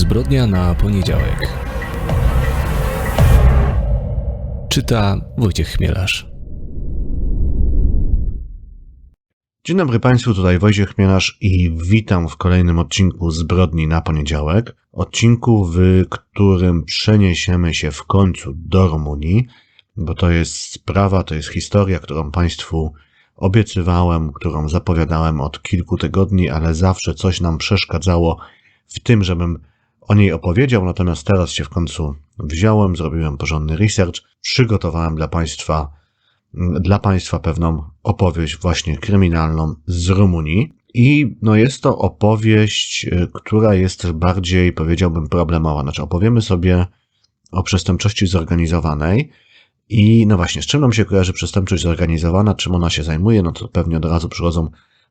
Zbrodnia na poniedziałek. Czyta Wojciech Chmielarz. Dzień dobry Państwu, tutaj Wojciech Chmielarz i witam w kolejnym odcinku Zbrodni na poniedziałek. Odcinku, w którym przeniesiemy się w końcu do Rumunii, bo to jest sprawa, to jest historia, którą Państwu obiecywałem, którą zapowiadałem od kilku tygodni, ale zawsze coś nam przeszkadzało w tym, żebym o niej opowiedział. Natomiast teraz się w końcu wziąłem, zrobiłem porządny research, przygotowałem dla Państwa dla Państwa pewną opowieść właśnie kryminalną z Rumunii. I no jest to opowieść, y, która jest bardziej, powiedziałbym, problemowa. Znaczy, opowiemy sobie o przestępczości zorganizowanej. I no właśnie, z czym nam się kojarzy przestępczość zorganizowana, czym ona się zajmuje, no to pewnie od razu przychodzą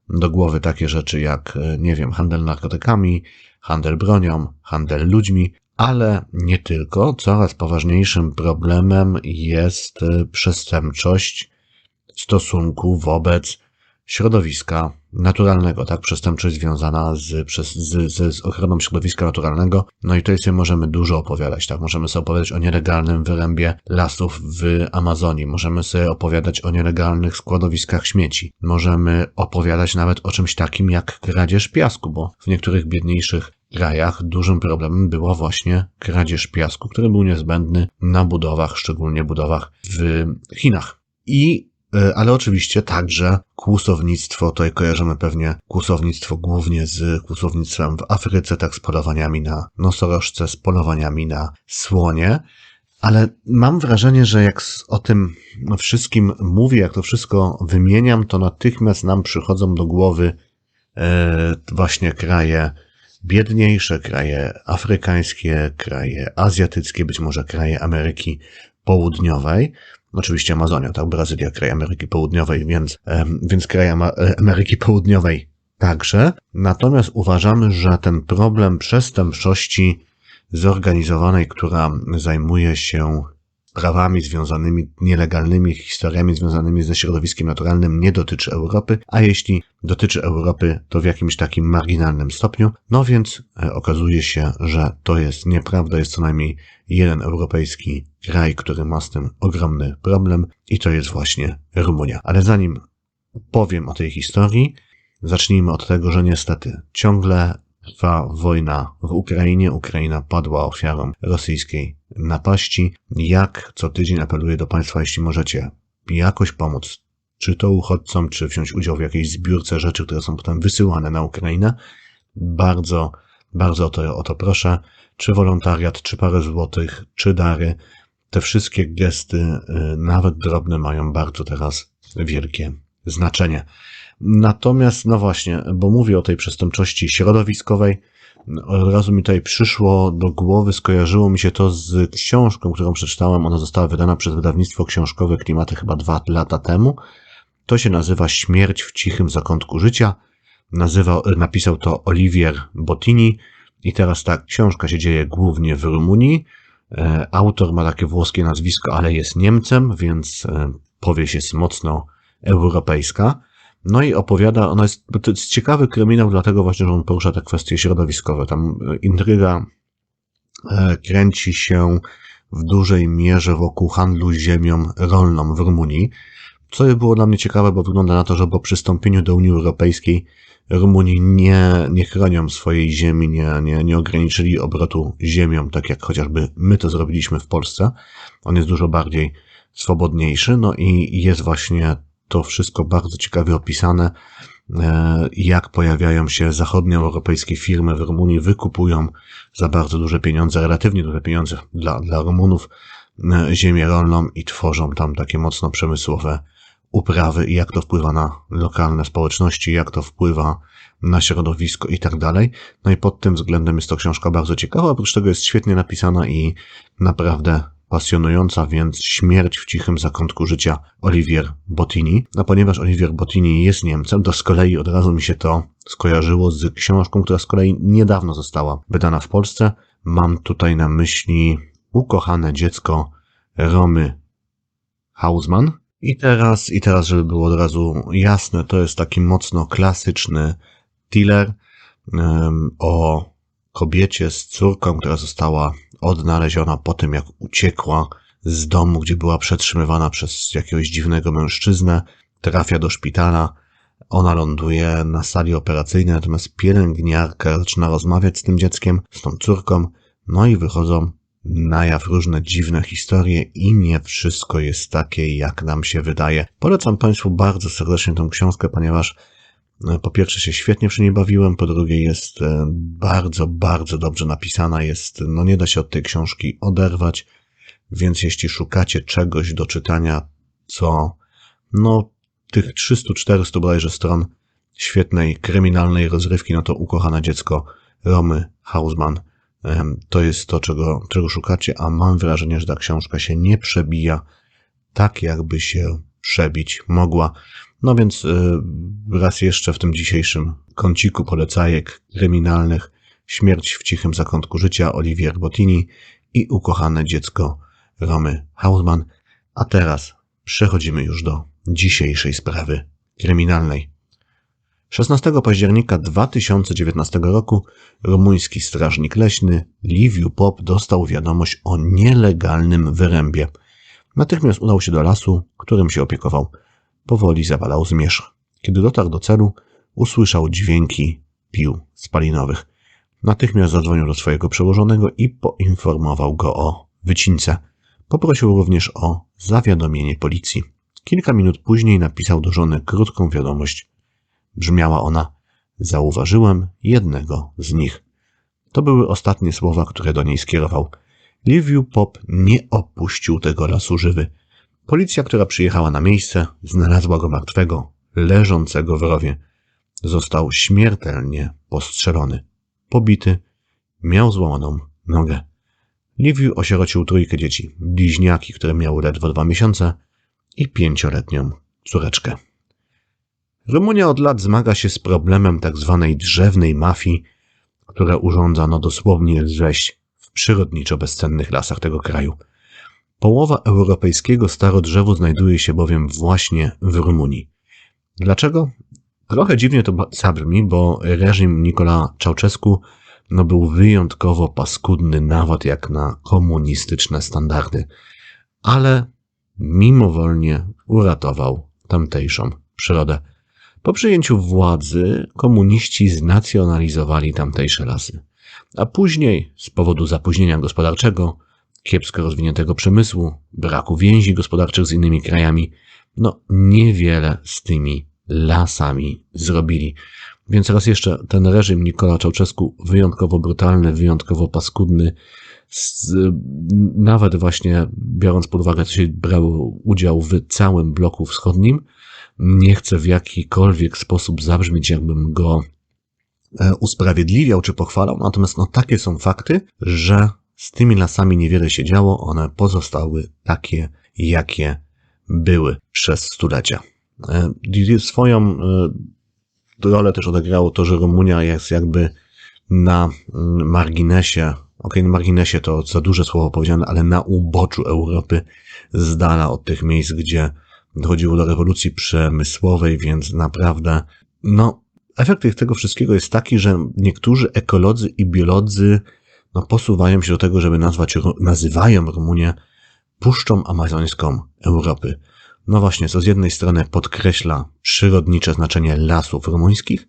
do głowy takie rzeczy jak, y, nie wiem, handel narkotykami, handel bronią, handel ludźmi, ale nie tylko. Coraz poważniejszym problemem jest y, przestępczość w stosunku wobec środowiska naturalnego, tak? Przestępczość związana z, z, z, z ochroną środowiska naturalnego. No i tutaj sobie możemy dużo opowiadać, tak? Możemy sobie opowiadać o nielegalnym wyrębie lasów w Amazonii. Możemy sobie opowiadać o nielegalnych składowiskach śmieci. Możemy opowiadać nawet o czymś takim jak kradzież piasku, bo w niektórych biedniejszych krajach dużym problemem była właśnie kradzież piasku, który był niezbędny na budowach, szczególnie budowach w Chinach. I ale oczywiście także kłusownictwo, tutaj kojarzymy pewnie kłusownictwo głównie z kłusownictwem w Afryce, tak z polowaniami na nosorożce, z polowaniami na słonie. Ale mam wrażenie, że jak o tym wszystkim mówię, jak to wszystko wymieniam, to natychmiast nam przychodzą do głowy e, właśnie kraje biedniejsze kraje afrykańskie, kraje azjatyckie, być może kraje Ameryki Południowej. Oczywiście Amazonia, tak, Brazylia, kraj Ameryki Południowej, więc, więc kraje Ameryki Południowej także. Natomiast uważamy, że ten problem przestępczości zorganizowanej, która zajmuje się sprawami związanymi, nielegalnymi historiami związanymi ze środowiskiem naturalnym nie dotyczy Europy, a jeśli dotyczy Europy, to w jakimś takim marginalnym stopniu. No więc e, okazuje się, że to jest nieprawda. Jest co najmniej jeden europejski kraj, który ma z tym ogromny problem i to jest właśnie Rumunia. Ale zanim powiem o tej historii, zacznijmy od tego, że niestety ciągle trwa wojna w Ukrainie. Ukraina padła ofiarą rosyjskiej napaści. Jak co tydzień apeluję do Państwa, jeśli możecie jakoś pomóc, czy to uchodźcom, czy wziąć udział w jakiejś zbiórce rzeczy, które są potem wysyłane na Ukrainę. Bardzo, bardzo o to, o to proszę. Czy wolontariat, czy parę złotych, czy dary. Te wszystkie gesty, y, nawet drobne, mają bardzo teraz wielkie znaczenie. Natomiast, no właśnie, bo mówię o tej przestępczości środowiskowej, od razu mi tutaj przyszło do głowy, skojarzyło mi się to z książką, którą przeczytałem. Ona została wydana przez wydawnictwo książkowe Klimaty chyba dwa lata temu. To się nazywa Śmierć w cichym zakątku życia. Nazywa, napisał to Olivier Bottini. I teraz ta książka się dzieje głównie w Rumunii. E, autor ma takie włoskie nazwisko, ale jest Niemcem, więc e, powieść jest mocno europejska. No i opowiada, ona jest, to jest ciekawy kryminał, dlatego właśnie, że on porusza te kwestie środowiskowe. Tam e, intryga e, kręci się w dużej mierze wokół handlu ziemią rolną w Rumunii. Co było dla mnie ciekawe, bo wygląda na to, że po przystąpieniu do Unii Europejskiej Rumuni nie, nie chronią swojej ziemi, nie, nie, nie ograniczyli obrotu ziemią, tak jak chociażby my to zrobiliśmy w Polsce. On jest dużo bardziej swobodniejszy, no i jest właśnie to wszystko bardzo ciekawie opisane, e, jak pojawiają się zachodnioeuropejskie firmy w Rumunii, wykupują za bardzo duże pieniądze, relatywnie duże pieniądze dla, dla Rumunów, e, ziemię rolną i tworzą tam takie mocno przemysłowe uprawy i jak to wpływa na lokalne społeczności, jak to wpływa na środowisko i tak dalej. No i pod tym względem jest to książka bardzo ciekawa, oprócz tego jest świetnie napisana i naprawdę pasjonująca więc Śmierć w cichym zakątku życia Olivier Bottini. A ponieważ Olivier Bottini jest Niemcem, to z kolei od razu mi się to skojarzyło z książką, która z kolei niedawno została wydana w Polsce. Mam tutaj na myśli Ukochane dziecko Romy Hausmann. I teraz, i teraz, żeby było od razu jasne, to jest taki mocno klasyczny thriller um, o kobiecie z córką, która została odnaleziona po tym, jak uciekła z domu, gdzie była przetrzymywana przez jakiegoś dziwnego mężczyznę. Trafia do szpitala. Ona ląduje na sali operacyjnej, natomiast pielęgniarka zaczyna rozmawiać z tym dzieckiem, z tą córką, no i wychodzą na jaw różne dziwne historie i nie wszystko jest takie, jak nam się wydaje. Polecam Państwu bardzo serdecznie tą książkę, ponieważ po pierwsze się świetnie przy niej bawiłem, po drugie jest e, bardzo, bardzo dobrze napisana, jest, no nie da się od tej książki oderwać, więc jeśli szukacie czegoś do czytania, co, no, tych 300-400 bodajże stron świetnej kryminalnej rozrywki, no to ukochane dziecko Romy Hausman to jest to, czego, czego szukacie, a mam wrażenie, że ta książka się nie przebija tak, jakby się przebić mogła. No więc y, raz jeszcze w tym dzisiejszym kąciku polecajek kryminalnych Śmierć w cichym zakątku życia Olivier Bottini i ukochane dziecko Romy Hausman. A teraz przechodzimy już do dzisiejszej sprawy kryminalnej. 16 października 2019 roku rumuński strażnik leśny Liviu Pop dostał wiadomość o nielegalnym wyrębie. Natychmiast udał się do lasu, którym się opiekował. Powoli zawalał zmierzch. Kiedy dotarł do celu, usłyszał dźwięki pił spalinowych. Natychmiast zadzwonił do swojego przełożonego i poinformował go o wycince. Poprosił również o zawiadomienie policji. Kilka minut później napisał do żony krótką wiadomość. Brzmiała ona: Zauważyłem jednego z nich. To były ostatnie słowa, które do niej skierował. Liviu Pop nie opuścił tego lasu żywy. Policja, która przyjechała na miejsce, znalazła go martwego, leżącego w rowie. Został śmiertelnie postrzelony. Pobity, miał złamaną nogę. Liviu osierocił trójkę dzieci, bliźniaki, które miały ledwo dwa miesiące i pięcioletnią córeczkę. Rumunia od lat zmaga się z problemem tzw. Tak drzewnej mafii, która urządza no dosłownie rzeź w przyrodniczo bezcennych lasach tego kraju. Połowa europejskiego starodrzewu znajduje się bowiem właśnie w Rumunii. Dlaczego? Trochę dziwnie to zabrzmi, bo reżim Nikola Czałczesku no był wyjątkowo paskudny nawet jak na komunistyczne standardy, ale mimowolnie uratował tamtejszą przyrodę. Po przyjęciu władzy komuniści znacjonalizowali tamtejsze lasy, a później z powodu zapóźnienia gospodarczego, kiepsko rozwiniętego przemysłu, braku więzi gospodarczych z innymi krajami, no niewiele z tymi lasami zrobili. Więc raz jeszcze ten reżim Nikola Czałczesku wyjątkowo brutalny, wyjątkowo paskudny, z, nawet właśnie biorąc pod uwagę, co się brało udział w całym bloku wschodnim, nie chcę w jakikolwiek sposób zabrzmieć, jakbym go e, usprawiedliwiał czy pochwalał, natomiast no takie są fakty, że z tymi lasami niewiele się działo, one pozostały takie, jakie były przez stulecia. E, swoją e, rolę też odegrało to, że Rumunia jest jakby na mm, marginesie, ok, na marginesie to za duże słowo powiedziane, ale na uboczu Europy, z dala od tych miejsc, gdzie dochodziło do rewolucji przemysłowej, więc naprawdę, no, efekt tego wszystkiego jest taki, że niektórzy ekolodzy i biolodzy no, posuwają się do tego, żeby nazwać, nazywają Rumunię Puszczą Amazońską Europy. No właśnie, co z jednej strony podkreśla przyrodnicze znaczenie lasów rumuńskich,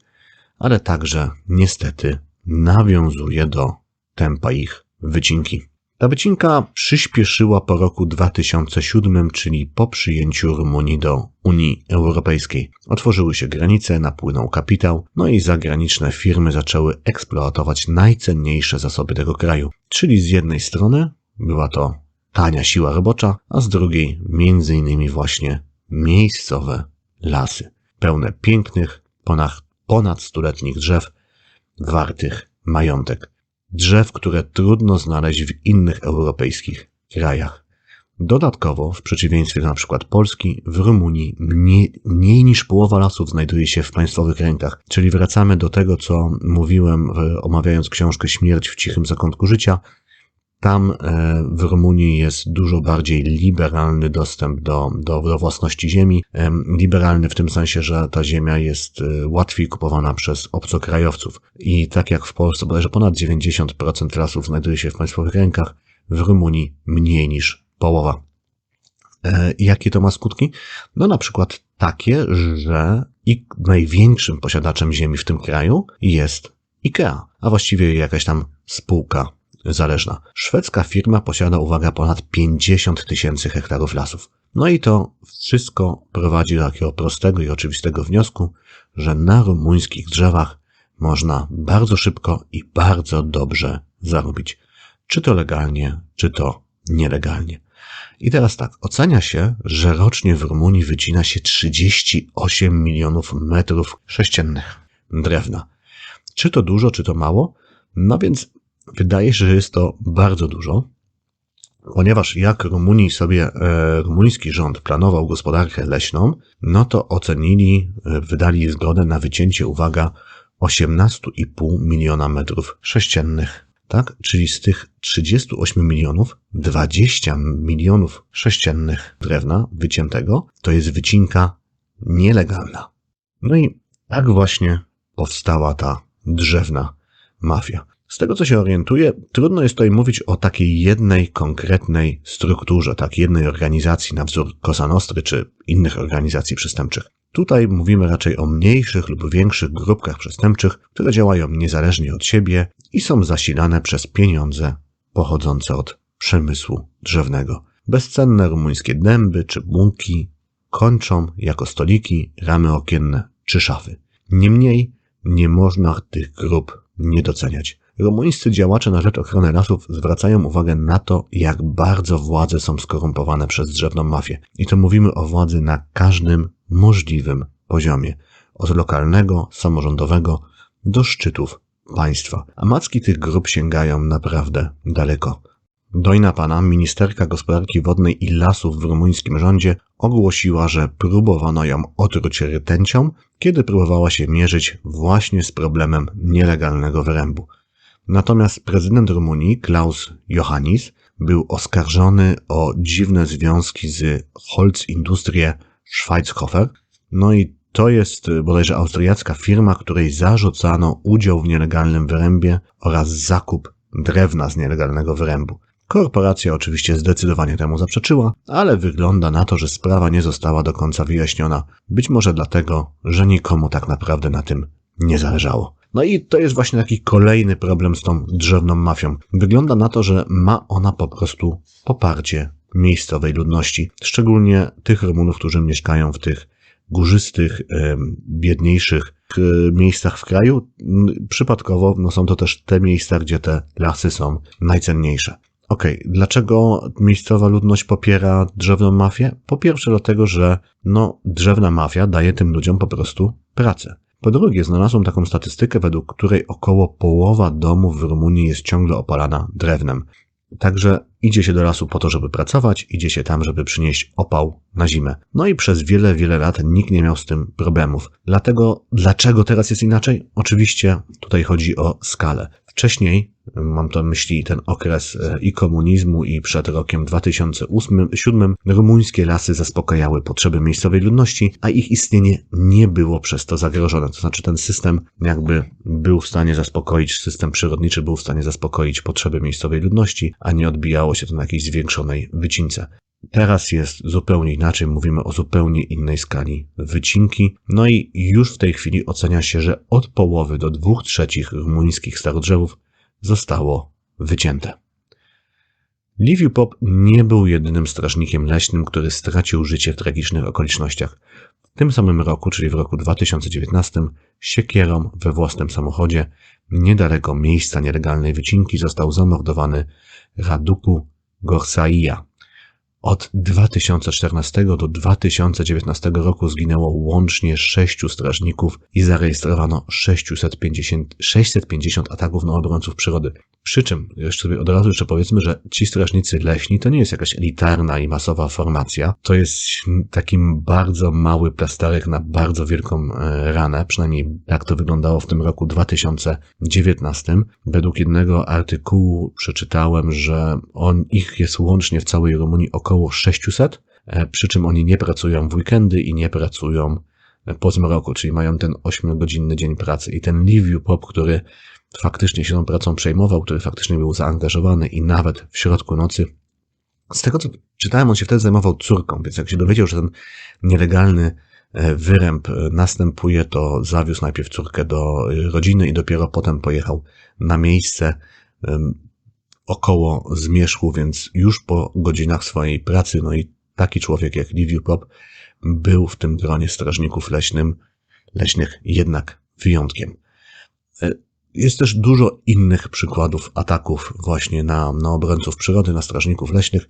ale także niestety nawiązuje do tempa ich wycinki. Ta wycinka przyspieszyła po roku 2007, czyli po przyjęciu Rumunii do Unii Europejskiej. Otworzyły się granice, napłynął kapitał, no i zagraniczne firmy zaczęły eksploatować najcenniejsze zasoby tego kraju. Czyli z jednej strony była to tania siła robocza, a z drugiej między innymi właśnie miejscowe lasy, pełne pięknych, ponad, ponad stuletnich drzew, wartych majątek drzew, które trudno znaleźć w innych europejskich krajach. Dodatkowo, w przeciwieństwie do przykład Polski, w Rumunii mniej, mniej niż połowa lasów znajduje się w państwowych rękach. Czyli wracamy do tego, co mówiłem omawiając książkę Śmierć w cichym zakątku życia. Tam e, w Rumunii jest dużo bardziej liberalny dostęp do, do, do własności ziemi. Em, Liberalny w tym sensie, że ta ziemia jest e, łatwiej kupowana przez obcokrajowców. I tak jak w Polsce, bodajże ponad 90% lasów znajduje się w państwowych rękach, w Rumunii mniej niż połowa. E, Jakie to ma skutki? No na przykład takie, że i największym posiadaczem ziemi w tym kraju jest IKEA, a właściwie jakaś tam spółka zależna. Szwedzka firma posiada, uwaga, ponad 50 tysięcy hektarów lasów. No i to wszystko prowadzi do takiego prostego i oczywistego wniosku, że na rumuńskich drzewach można bardzo szybko i bardzo dobrze zarobić. Czy to legalnie, czy to nielegalnie. I teraz tak, ocenia się, że rocznie w Rumunii wycina się 38 milionów metrów sześciennych drewna. Czy to dużo, czy to mało? No więc wydaje się, że jest to bardzo dużo, ponieważ jak Rumunii sobie, e, rumuński rząd planował gospodarkę leśną, no to ocenili, e, wydali zgodę na wycięcie, uwaga, 18,5 miliona metrów sześciennych. Tak? Czyli z tych 38 milionów, 20 milionów sześciennych drewna wyciętego to jest wycinka nielegalna. No i tak właśnie powstała ta drzewna mafia. Z tego co się orientuję, trudno jest tutaj mówić o takiej jednej konkretnej strukturze, tak, jednej organizacji na wzór Cosa Nostry czy innych organizacji przestępczych. Tutaj mówimy raczej o mniejszych lub większych grupkach przestępczych, które działają niezależnie od siebie i są zasilane przez pieniądze pochodzące od przemysłu drzewnego. Bezcenne rumuńskie dęby czy bunki kończą jako stoliki, ramy okienne czy szafy. Niemniej nie można tych grup nie doceniać. Rumuńscy działacze na rzecz ochrony lasów zwracają uwagę na to, jak bardzo władze są skorumpowane przez drzewną mafię. I to mówimy o władzy na każdym możliwym poziomie. Od lokalnego, samorządowego do szczytów państwa. A macki tych grup sięgają naprawdę daleko. Dojna pana, ministerka gospodarki wodnej i lasów w rumuńskim rządzie, ogłosiła, że próbowano ją otruć rtęcią, kiedy próbowała się mierzyć właśnie z problemem nielegalnego wyrębu. Natomiast prezydent Rumunii, Klaus Johannis, był oskarżony o dziwne związki z Holzindustrie Schweizhofer. No i to jest bodajże austriacka firma, której zarzucano udział w nielegalnym wyrębie oraz zakup drewna z nielegalnego wyrębu. Korporacja oczywiście zdecydowanie temu zaprzeczyła, ale wygląda na to, że sprawa nie została do końca wyjaśniona. Być może dlatego, że nikomu tak naprawdę na tym nie zależało. No i to jest właśnie taki kolejny problem z tą drzewną mafią. Wygląda na to, że ma ona po prostu poparcie miejscowej ludności, szczególnie tych Rumunów, którzy mieszkają w tych górzystych, biedniejszych miejscach w kraju. Przypadkowo no są to też te miejsca, gdzie te lasy są najcenniejsze. Okej, dlaczego miejscowa ludność popiera drzewną mafię? Po pierwsze dlatego, że no, drzewna mafia daje tym ludziom po prostu pracę. Po drugie, znalazłem taką statystykę, według której około połowa domów w Rumunii jest ciągle opalana drewnem. Także idzie się do lasu po to, żeby pracować, idzie się tam, żeby przynieść opał na zimę. No i przez wiele, wiele lat nikt nie miał z tym problemów. Dlatego, dlaczego teraz jest inaczej? Oczywiście tutaj chodzi o skalę. Wcześniej, mam to myśli ten okres e, i komunizmu, i przed rokiem 2007, rumuńskie lasy zaspokajały potrzeby miejscowej ludności, a ich istnienie nie było przez to zagrożone. To znaczy ten system jakby był w stanie zaspokoić, system przyrodniczy był w stanie zaspokoić potrzeby miejscowej ludności, a nie odbijało się to na jakiejś zwiększonej wycince. Teraz jest zupełnie inaczej, mówimy o zupełnie innej skali wycinki. No i już w tej chwili ocenia się, że od połowy do dwóch trzecich rumuńskich starodrzewów zostało wycięte. Liviu Pop nie był jedynym strażnikiem leśnym, który stracił życie w tragicznych okolicznościach. W tym samym roku, czyli w roku 2019, siekierą we własnym samochodzie, niedaleko miejsca nielegalnej wycinki, został zamordowany Raduku Gorsaija. Od 2014 do 2019 roku zginęło łącznie sześciu strażników i zarejestrowano 650, 650 ataków na obrońców przyrody. Przy czym, jeszcze sobie od razu jeszcze powiedzmy, że ci strażnicy leśni to nie jest jakaś elitarna i masowa formacja. To jest taki bardzo mały plasterek na bardzo wielką e, ranę. Przynajmniej tak to wyglądało w tym roku 2019. Według jednego artykułu przeczytałem, że on, ich jest łącznie w całej Rumunii około 600, e, przy czym oni nie pracują w weekendy i nie pracują po zmroku, czyli mają ten 8-godzinny dzień pracy. I ten Liviu Pop, który faktycznie się tą pracą przejmował, który faktycznie był zaangażowany i nawet w środku nocy, z tego co czytałem, on się wtedy zajmował córką, więc jak się dowiedział, że ten nielegalny e, wyręb e, następuje, to zawiózł najpierw córkę do e, rodziny i dopiero potem pojechał na miejsce około zmierzchu, więc już po godzinach swojej pracy, no i taki człowiek jak Liviu Pop był w tym gronie strażników leśnym, leśnych jednak wyjątkiem. E, Jest też dużo innych przykładów ataków właśnie na, na obrońców przyrody, na strażników leśnych.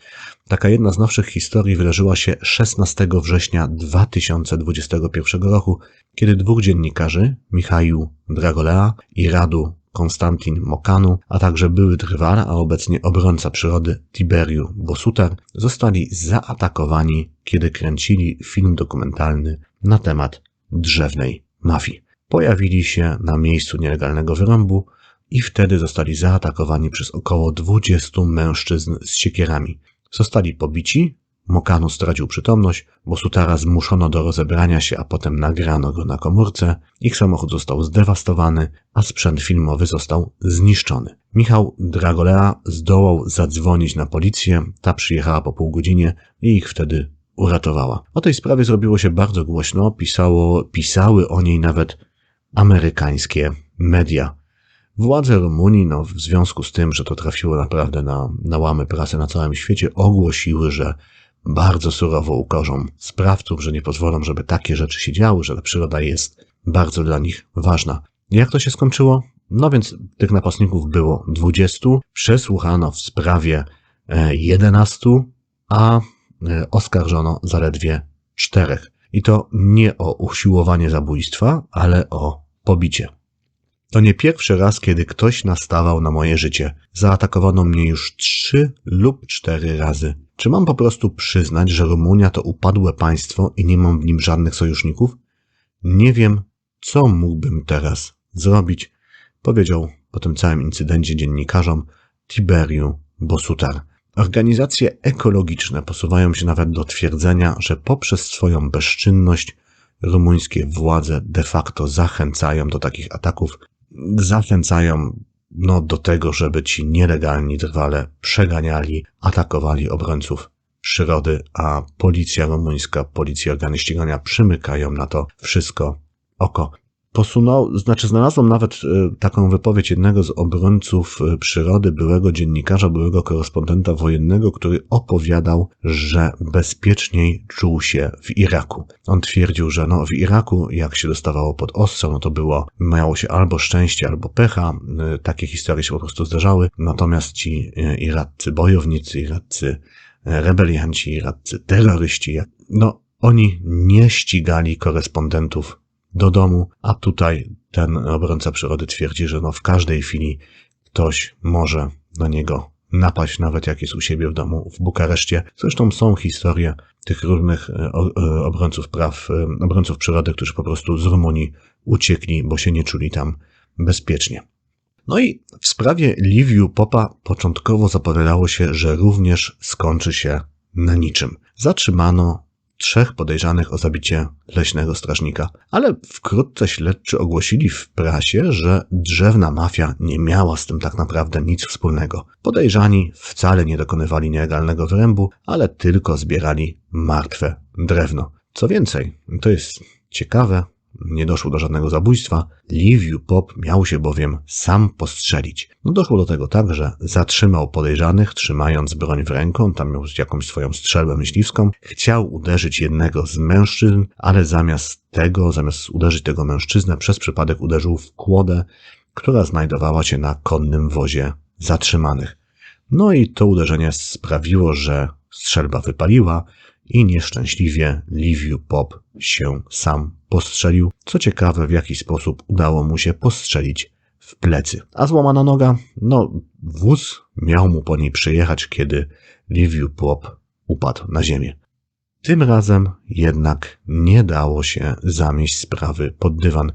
Taka jedna z nowszych historii wydarzyła się 16 września 2021 roku, kiedy dwóch dziennikarzy, Michał Dragolea i Radu Konstantin Mokanu, a także były drwal, a obecnie obrońca przyrody Tiberiu Bosutar, zostali zaatakowani, kiedy kręcili film dokumentalny na temat drzewnej mafii. Pojawili się na miejscu nielegalnego wyrąbu i wtedy zostali zaatakowani przez około 20 mężczyzn z siekierami. Zostali pobici, Mokanu stracił przytomność, bo Sutara zmuszono do rozebrania się, a potem nagrano go na komórce. Ich samochód został zdewastowany, a sprzęt filmowy został zniszczony. Michał Dragolea zdołał zadzwonić na policję, ta przyjechała po pół godzinie i ich wtedy uratowała. O tej sprawie zrobiło się bardzo głośno, pisało, pisały o niej nawet amerykańskie media. Władze Rumunii, no, w związku z tym, że to trafiło naprawdę na, na łamy prasy na całym świecie, ogłosiły, że bardzo surowo ukorzą sprawców, że nie pozwolą, żeby takie rzeczy się działy, że ta przyroda jest bardzo dla nich ważna. Jak to się skończyło? No więc tych napastników było 20, przesłuchano w sprawie e, 11, a e, oskarżono zaledwie czterech. I to nie o usiłowanie zabójstwa, ale o pobicie. To nie pierwszy raz, kiedy ktoś nastawał na moje życie. Zaatakowano mnie już trzy lub cztery razy. Czy mam po prostu przyznać, że Rumunia to upadłe państwo i nie mam w nim żadnych sojuszników? Nie wiem, co mógłbym teraz zrobić, powiedział po tym całym incydencie dziennikarzom Tiberiu Bosutar. Organizacje ekologiczne posuwają się nawet do twierdzenia, że poprzez swoją bezczynność rumuńskie władze de facto zachęcają do takich ataków, zachęcają no, do tego, żeby ci nielegalni drwale przeganiali, atakowali obrońców przyrody, a policja rumuńska, policja organy ścigania przymykają na to wszystko oko. Posunął, znaczy znalazłem nawet e, taką wypowiedź jednego z obrońców e, przyrody, byłego dziennikarza, byłego korespondenta wojennego, który opowiadał, że bezpieczniej czuł się w Iraku. On twierdził, że no w Iraku, jak się dostawało pod ostrze, no to było, miało się albo szczęście, albo pecha. E, Takie historie się po prostu zdarzały. Natomiast ci iraccy bojownicy, iraccy rebelianci, iraccy terroryści, no oni nie ścigali korespondentów do domu, a tutaj ten obrońca przyrody twierdzi, że no w każdej chwili ktoś może na niego napaść, nawet jak jest u siebie w domu w Bukareszcie. Zresztą są historie tych różnych e, e, obrońców praw, e, obrońców przyrody, którzy po prostu z Rumunii uciekli, bo się nie czuli tam bezpiecznie. No i w sprawie Liviu Popa początkowo zapowiadało się, że również skończy się na niczym. Zatrzymano trzech podejrzanych o zabicie leśnego strażnika, ale wkrótce śledczy ogłosili w prasie, że drzewna mafia nie miała z tym tak naprawdę nic wspólnego. Podejrzani wcale nie dokonywali nielegalnego wyrębu, ale tylko zbierali martwe drewno. Co więcej, to jest ciekawe, nie doszło do żadnego zabójstwa. Liviu Pop miał się bowiem sam postrzelić. No doszło do tego tak, że zatrzymał podejrzanych, trzymając broń w ręką, tam miał jakąś swoją strzelbę myśliwską. Chciał uderzyć jednego z mężczyzn, ale zamiast tego, zamiast uderzyć tego mężczyznę, przez przypadek uderzył w kłodę, która znajdowała się na konnym wozie zatrzymanych. No i to uderzenie sprawiło, że strzelba wypaliła i nieszczęśliwie Liviu Pop się sam postrzelił. Co ciekawe, w jaki sposób udało mu się postrzelić w plecy. A złamana noga? No, wóz miał mu po niej przyjechać, kiedy Liviu Pop upadł na ziemię. Tym razem jednak nie dało się zamieść sprawy pod dywan.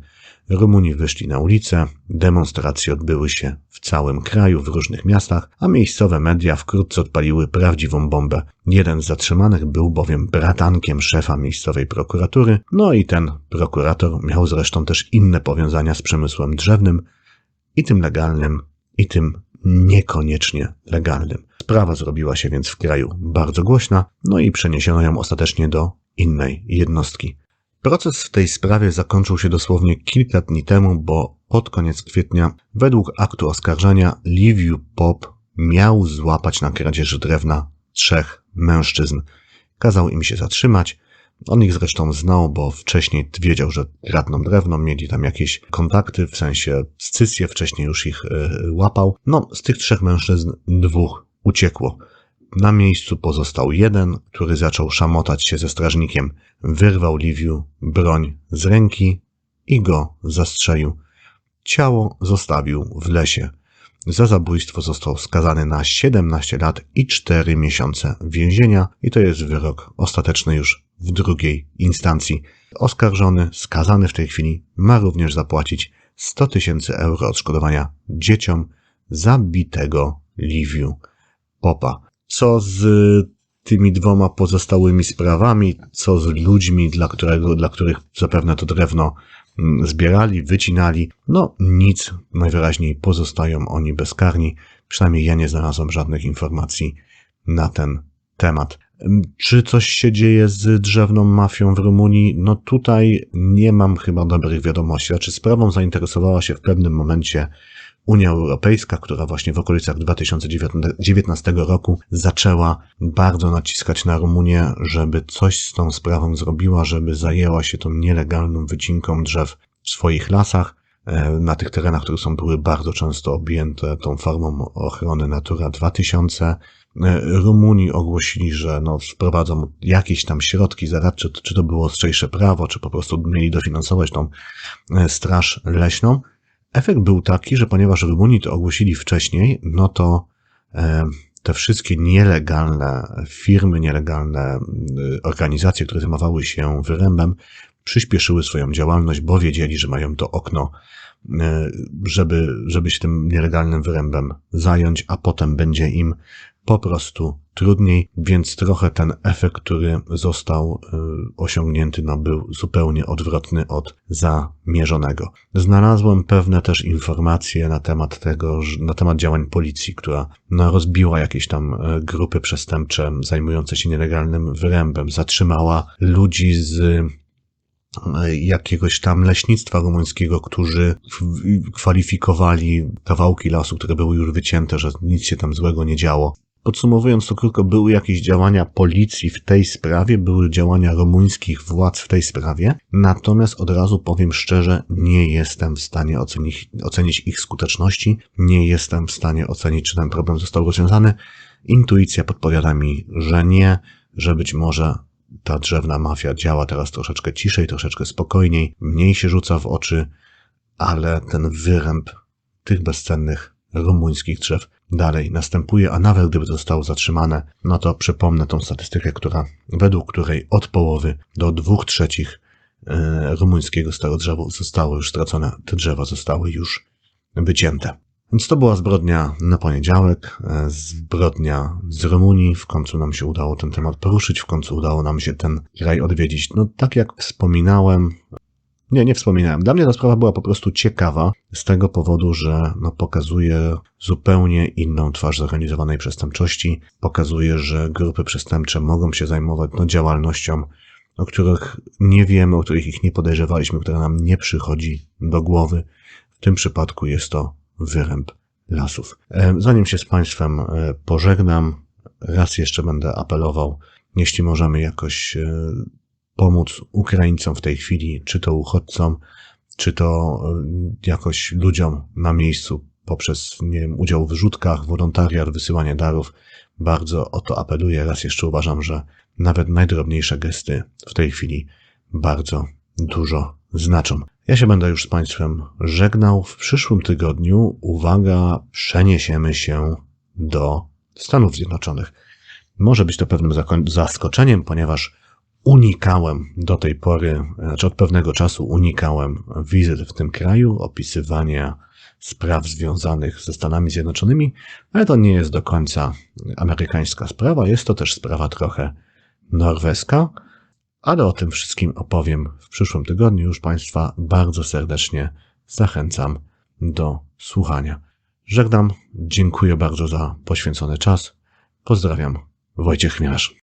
Rumuni wyszli na ulicę, demonstracje odbyły się w całym kraju, w różnych miastach, a miejscowe media wkrótce odpaliły prawdziwą bombę. Jeden z zatrzymanych był bowiem bratankiem szefa miejscowej prokuratury, no i ten prokurator miał zresztą też inne powiązania z przemysłem drzewnym, i tym legalnym, i tym niekoniecznie legalnym. Sprawa zrobiła się więc w kraju bardzo głośna, no i przeniesiono ją ostatecznie do innej jednostki. Proces w tej sprawie zakończył się dosłownie kilka dni temu, bo pod koniec kwietnia, według aktu oskarżenia, Liviu Pop miał złapać na kradzieży drewna trzech mężczyzn. Kazał im się zatrzymać. On ich zresztą znał, bo wcześniej wiedział, że kradną drewno, mieli tam jakieś kontakty, w sensie scysję, wcześniej już ich e, łapał. No, z tych trzech mężczyzn dwóch uciekło. Na miejscu pozostał jeden, który zaczął szamotać się ze strażnikiem. Wyrwał Liviu broń z ręki i go zastrzelił. Ciało zostawił w lesie. Za zabójstwo został skazany na 17 lat i 4 miesiące więzienia i to jest wyrok ostateczny już w drugiej instancji. Oskarżony, skazany w tej chwili ma również zapłacić 100 tysięcy euro odszkodowania dzieciom zabitego Liviu Popa. Co z tymi dwoma pozostałymi sprawami, co z ludźmi, dla, którego, dla których zapewne to drewno mm, zbierali, wycinali, no nic, najwyraźniej pozostają oni bezkarni. Przynajmniej ja nie znalazłem żadnych informacji na ten temat. Ym, Czy coś się dzieje z drzewną mafią w Rumunii? No tutaj nie mam chyba dobrych wiadomości. Znaczy sprawą zainteresowała się w pewnym momencie Unia Europejska, która właśnie w okolicach 2019 roku zaczęła bardzo naciskać na Rumunię, żeby coś z tą sprawą zrobiła, żeby zajęła się tą nielegalną wycinką drzew w swoich lasach, e, na tych terenach, które są były bardzo często objęte tą formą ochrony Natura 2000. E, Rumuni ogłosili, że no, wprowadzą jakieś tam środki zaradcze, czy to było ostrzejsze prawo, czy po prostu mieli dofinansować tą e, straż leśną. Efekt był taki, że ponieważ Rumuni to ogłosili wcześniej, no to e, te wszystkie nielegalne firmy, nielegalne e, organizacje, które zajmowały się wyrębem, przyspieszyły swoją działalność, bo wiedzieli, że mają to okno, żeby, żeby się tym nielegalnym wyrębem zająć, a potem będzie im po prostu trudniej, więc trochę ten efekt, który został y, osiągnięty, no był zupełnie odwrotny od zamierzonego. Znalazłem pewne też informacje na temat tego, na temat działań policji, która no, rozbiła jakieś tam y, grupy przestępcze zajmujące się nielegalnym wyrębem, zatrzymała ludzi z jakiegoś tam leśnictwa rumuńskiego, którzy kwalifikowali kawałki lasu, które były już wycięte, że nic się tam złego nie działo. Podsumowując to krótko, były jakieś działania policji w tej sprawie, były działania rumuńskich władz w tej sprawie, natomiast od razu powiem szczerze, nie jestem w stanie ocenić, ocenić ich skuteczności, nie jestem w stanie ocenić, czy ten problem został rozwiązany. Intuicja podpowiada mi, że nie, że być może ta drzewna mafia działa teraz troszeczkę ciszej, troszeczkę spokojniej, mniej się rzuca w oczy, ale ten wyręb tych bezcennych rumuńskich drzew dalej następuje, a nawet gdyby zostało zatrzymane, no to przypomnę tą statystykę, która, według której od połowy do dwóch trzecich e, rumuńskiego starodrzewu zostało już stracone, te drzewa zostały już wycięte. Więc to była zbrodnia na poniedziałek, e, zbrodnia z Rumunii. W końcu nam się udało ten temat poruszyć, w końcu udało nam się ten kraj odwiedzić. No tak jak wspominałem, nie, nie wspominałem. Dla mnie ta sprawa była po prostu ciekawa z tego powodu, że no, pokazuje zupełnie inną twarz zorganizowanej przestępczości. Pokazuje, że grupy przestępcze mogą się zajmować no, działalnością, o których nie wiemy, o których ich nie podejrzewaliśmy, która nam nie przychodzi do głowy. W tym przypadku jest to wyręb lasów. E, Zanim się z Państwem e, pożegnam, raz jeszcze będę apelował, jeśli możemy jakoś e, pomóc Ukraińcom w tej chwili, czy to uchodźcom, czy to jakoś ludziom na miejscu poprzez nie wiem, udział w rzutkach, wolontariat, wysyłanie darów. Bardzo o to apeluję. Raz jeszcze uważam, że nawet najdrobniejsze gesty w tej chwili bardzo dużo znaczą. Ja się będę już z Państwem żegnał. W przyszłym tygodniu, uwaga, przeniesiemy się do Stanów Zjednoczonych. Może być to pewnym zaskoczeniem, ponieważ unikałem do tej pory, znaczy od pewnego czasu unikałem wizyt w tym kraju, opisywania spraw związanych ze Stanami Zjednoczonymi, ale to nie jest do końca amerykańska sprawa, jest to też sprawa trochę norweska, ale o tym wszystkim opowiem w przyszłym tygodniu. Już Państwa bardzo serdecznie zachęcam do słuchania. Żegnam, dziękuję bardzo za poświęcony czas. Pozdrawiam, Wojciech Chmielarz.